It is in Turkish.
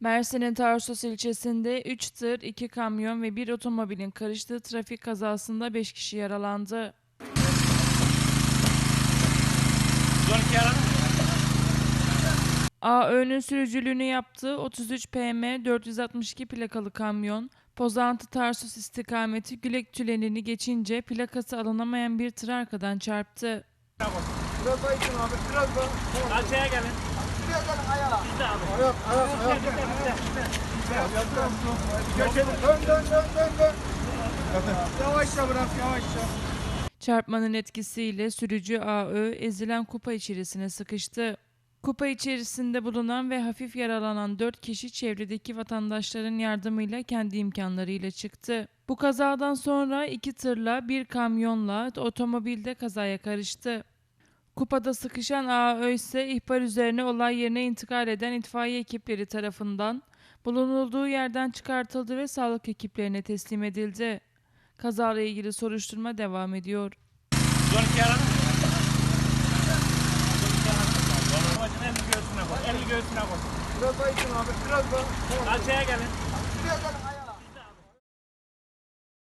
Mersin'in Tarsus ilçesinde 3 tır, 2 kamyon ve 1 otomobilin karıştığı trafik kazasında 5 kişi yaralandı. AÖ'nün sürücülüğünü yaptığı 33 PM 462 plakalı kamyon, Pozantı Tarsus istikameti Gülek Tüneli'ni geçince plakası alınamayan bir tır arkadan çarptı. Biraz daha için abi, biraz daha. Alçaya gelin. Biraz daha ayağa. Bizde abi. Ayak, ayak, ayak. Yavaşça bırak, yavaşça. Çarpmanın etkisiyle sürücü AÖ ezilen kupa içerisine sıkıştı. Kupa içerisinde bulunan ve hafif yaralanan 4 kişi çevredeki vatandaşların yardımıyla kendi imkanlarıyla çıktı. Bu kazadan sonra iki tırla bir kamyonla otomobilde kazaya karıştı. Kupada sıkışan AÖ ise ihbar üzerine olay yerine intikal eden itfaiye ekipleri tarafından bulunulduğu yerden çıkartıldı ve sağlık ekiplerine teslim edildi. Kazayla ilgili soruşturma devam ediyor. 12 aranın. Babacım elini göğsüne koy. Elini göğsüne koy. Biraz daha için abi, biraz daha. Alçaya gelin. Biraz daha